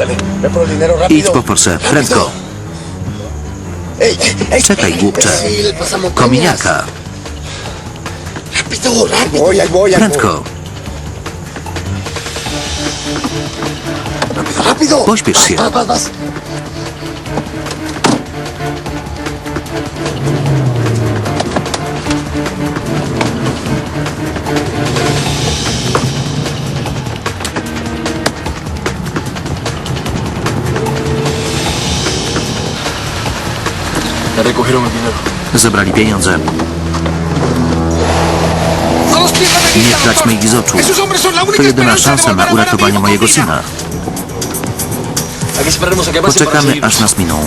Ándale, ve por el dinero Idź po forsę, prędko. Czekaj, głupcze. rápido. Voy, ahí voy, ahí prędko. voy. Rápido. Pośpiesz się. Vas, vas, vas. Zebrali pieniądze. Nie traćmy ich z oczu. To jedyna szansa na uratowanie mojego syna. Poczekamy, aż nas miną.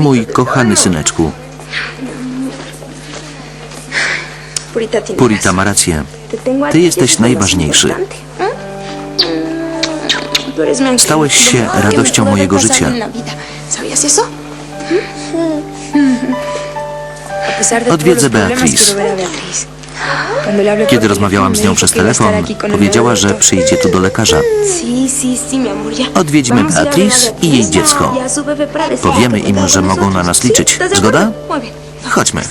Mój kochany syneczku, Purita ma rację. Ty jesteś najważniejszy. Stałeś się radością mojego życia. Odwiedzę Beatriz. Kiedy rozmawiałam z nią przez telefon, powiedziała, że przyjdzie tu do lekarza. A Beatriz i jej dziecko. Powiemy im, że mogą na nas liczyć. ¿Estás de Zgoda? Chodźmy.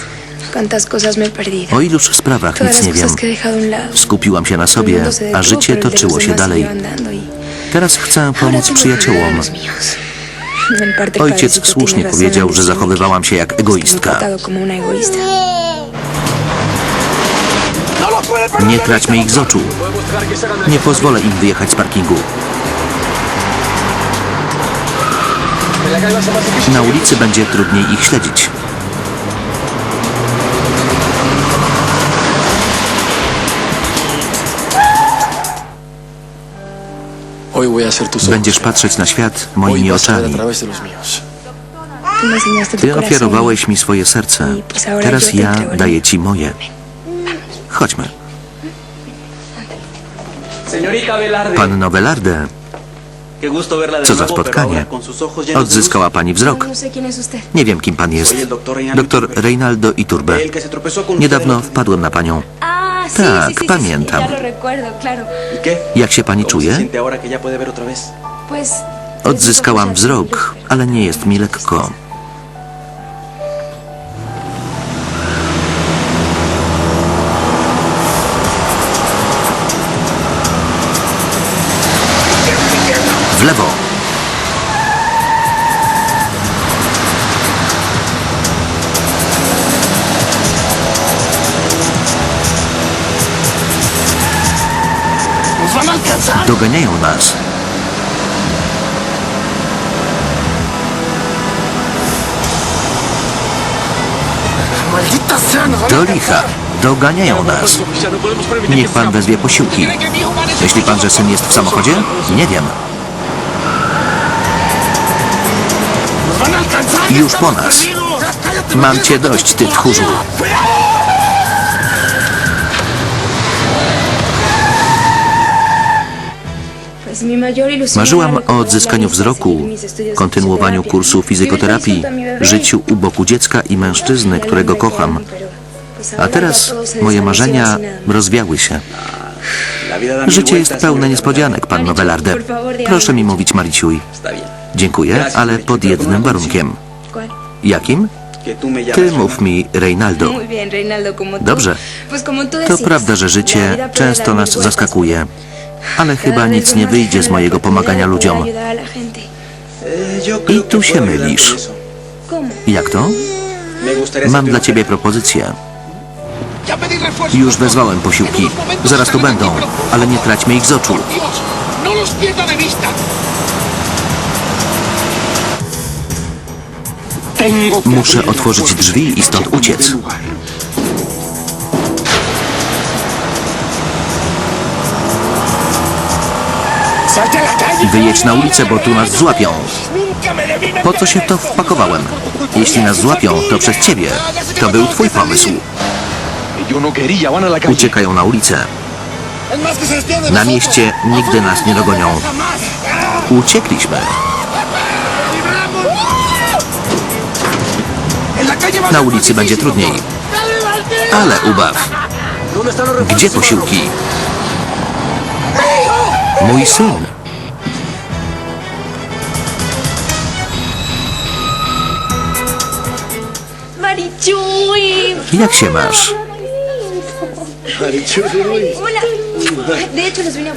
O iluż sprawach nic nie wiem. Skupiłam się na sobie, a życie toczyło się dalej. Teraz chcę pomóc przyjaciołom. Ojciec słusznie powiedział, że zachowywałam się jak egoistka. Nie traćmy ich z oczu. Nie pozwolę im wyjechać z parkingu. Na ulicy będzie trudniej ich śledzić. Będziesz patrzeć na świat moimi oczami. Ty ofiarowałeś mi swoje serce. Ahora Teraz ja daję ci moje. Chodźmy. Panno Velarde, co za spotkanie. Odzyskała pani wzrok. No. Nie wiem, kim pan jest. Doctor Reinaldo Doktor Iturbe. Niedawno wpadłem na panią. Ah, Tak, pamiętam. ¿Y? Jak się pani ¿Cómo se czuje? Odzyskałam wzrok, ale nie jest mi lekko. Doganiają nas. Do licha. Doganiają nas. Niech pan wezwie posiłki. Myśli pan, że syn jest w samochodzie? Nie wiem. Już po nas. Mam cię dość, ty tchórzu. Marzyłam o odzyskaniu wzroku, kontynuowaniu kursu fizykoterapii, życiu u boku dziecka i mężczyzny, którego kocham. A teraz moje marzenia rozwiały się. Życie jest pełne niespodzianek, panno Marichu, Velarde. por favor, diga Proszę mi mówić, Mariciuj. Dziękuję, ale pod jednym warunkiem. Jakim? Ty mów mi Reinaldo. Dobrze. To prawda, że życie często nas zaskakuje, ale chyba nic nie wyjdzie z mojego pomagania ludziom. I tu się mylisz. Jak to? Mam dla ciebie propozycję. Już wezwałem posiłki. Zaraz tu będą, ale nie traćmy ich z oczu. Muszę otworzyć drzwi i stąd uciec. Wyjedź na ulicę, bo tu nas złapią. Po co się to wpakowałem? Jeśli nas złapią, to przez ciebie. To był twój pomysł. Uciekają na ulicę. Na mieście nigdy nas nie dogonią. Uciekliśmy. Na ulicy będzie trudniej. Ale ubaw. Gdzie posiłki? Mój syn. Jak się masz?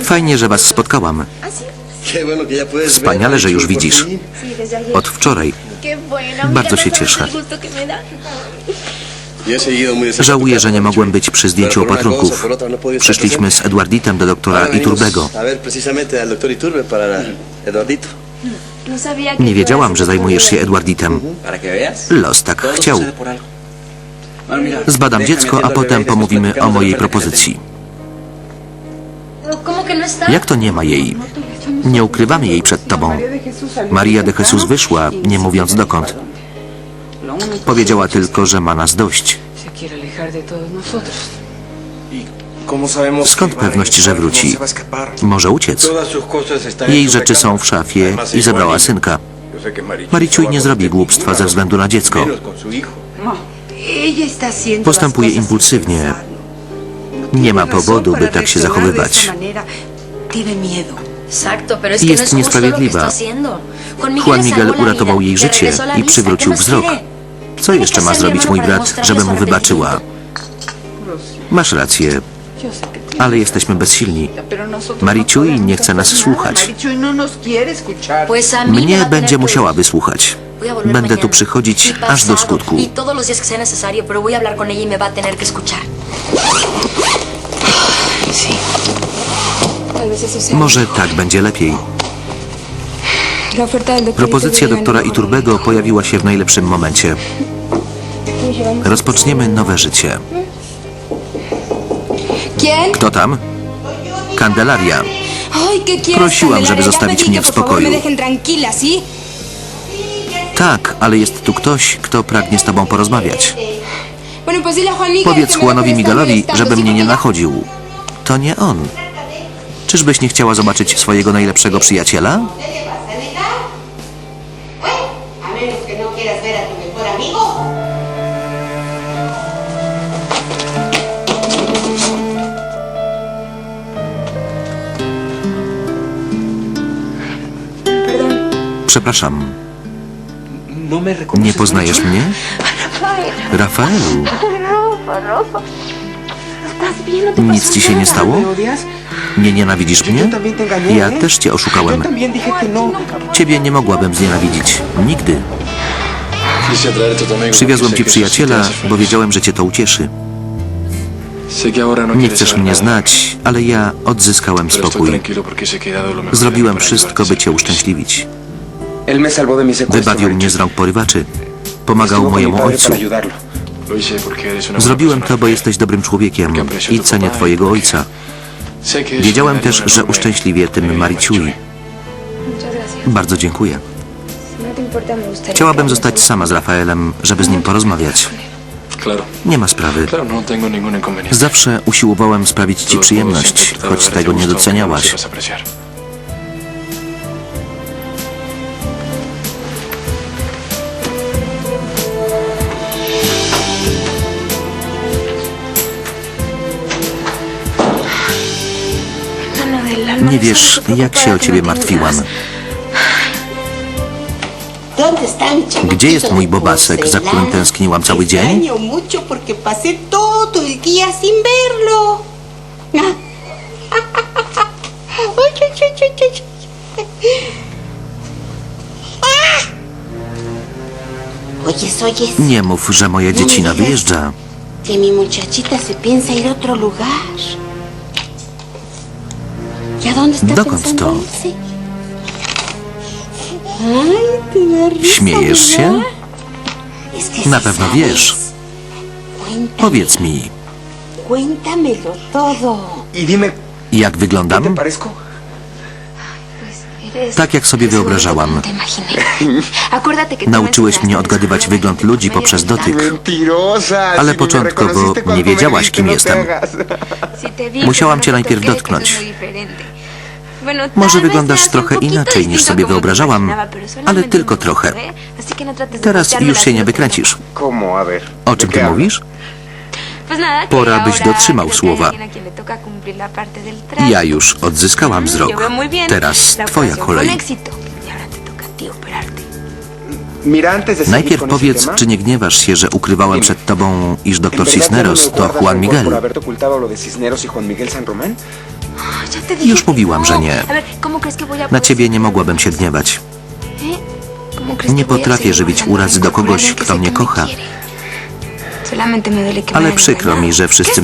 Fajnie, że was spotkałam. Wspaniale, że już widzisz. Od wczoraj. Bardzo się cieszę. Żałuję, że nie mogłem być przy zdjęciu opatrunków. Przyszliśmy z. Edwarditem do doktora Iturbego. Nie wiedziałam, że zajmujesz się. Edwarditem. Los tak chciał. Zbadam dziecko, a potem pomówimy o mojej propozycji. Jak to nie ma jej? Nie ukrywamy jej przed tobą. Maria de Jesus wyszła, nie mówiąc dokąd. Powiedziała tylko, że ma nas dość. Se quiere alejar de todos nosotros. ¿Cómo sabemos Skąd pewność, że wróci? Może uciec. Jej rzeczy są w szafie i zabrała igual, synka. Mariciuj nie zrobi głupstwa ze względu na dziecko. Postępuje impulsywnie. Nie ma powodu, by tak się zachowywać. Jest no niesprawiedliwa. Juan Miguel uratował jej życie i przywrócił ¿Qué más wzrok. Co jeszcze ma zrobić mój brat, żeby mu wybaczyła? Masz rację, ale jesteśmy bezsilni. No podemos nie chce nas słuchać. no Mnie będzie musiała wysłuchać. Będę tu przychodzić aż do skutku. Todos los días que sea necesario, pero voy a hablar con ella me va a tener que escuchar. Tal vez eso sea. Może tak będzie lepiej. Propozycja doktora Iturbego pojawiła się w najlepszym momencie. Rozpoczniemy nowe życie. ¿Quién? Kto tam? Candelaria. Ay, ¿qué quieres, Prosiłam, żeby zostawić mnie w spokoju. Tak, ale jest tu ktoś, kto pragnie z tobą porozmawiać. Powiedz Juanowi Miguelowi, żeby mnie nie nachodził. To nie on. Czyżbyś nie chciała zobaczyć swojego najlepszego przyjaciela? Przepraszam. Nie poznajesz mnie? Rafaelu, nic ci się nie stało? Nie nienawidzisz mnie? Ja też cię oszukałem. Ciebie nie mogłabym znienawidzić. Nigdy. Przywiozłem ci przyjaciela, bo wiedziałem, że cię to ucieszy. Nie chcesz mnie znać, ale ja odzyskałem spokój. Zrobiłem wszystko, by cię uszczęśliwić. Wybawił mnie z rąk porywaczy. Pomagał mojemu ojcu. Zrobiłem to, bo jesteś dobrym człowiekiem i cenię twojego ojca. Wiedziałem też, że uszczęśliwie tym. Muchas gracias. Bardzo dziękuję. No Chciałabym zostać sama z Rafaelem, żeby z nim porozmawiać. Nie ma sprawy. no. Zawsze usiłowałem sprawić ci przyjemność, choć tego nie no doceniałaś. Nie wiesz, jak się o ciebie martwiłam. tienes. ¿Dónde está mi chamaquito Gdzie jest mój bobasek, za którym tęskniłam cały dzień? Nie mów, że moja dziecina wyjeżdża. que mi muchachita se piensa ir a otro lugar. Dokąd to? Śmiejesz się? Na pewno wiesz. Powiedz mi, cuéntamelo todo. Y dime, jak ¿qué te wyglądam? parezco? Tak, jak sobie wyobrażałam. me Nauczyłeś mnie odgadywać wygląd ludzi poprzez dotyk. Mentirosa. Ale si ni me początkowo reconociste nie me wiedziałaś, dijiste kim no te jestem. hagas. Musiałam cię no najpierw dotknąć. Może wyglądasz trochę inaczej niż sobie wyobrażałam, ale tylko trochę. Teraz już się nie wykręcisz. O czym ty mówisz? Pora, byś dotrzymał słowa. Ja już odzyskałam wzrok. Teraz twoja kolej. Najpierw powiedz, czy nie gniewasz się, że ukrywałem przed tobą, iż doktor ¿enviaste Cisneros to mensaje Juan Miguel? Już mówiłam, że nie. Na ciebie nie mogłabym się gniewać. Nie potrafię żywić urazy do kogoś, kto mnie kocha. Ale przykro mi, że wszyscy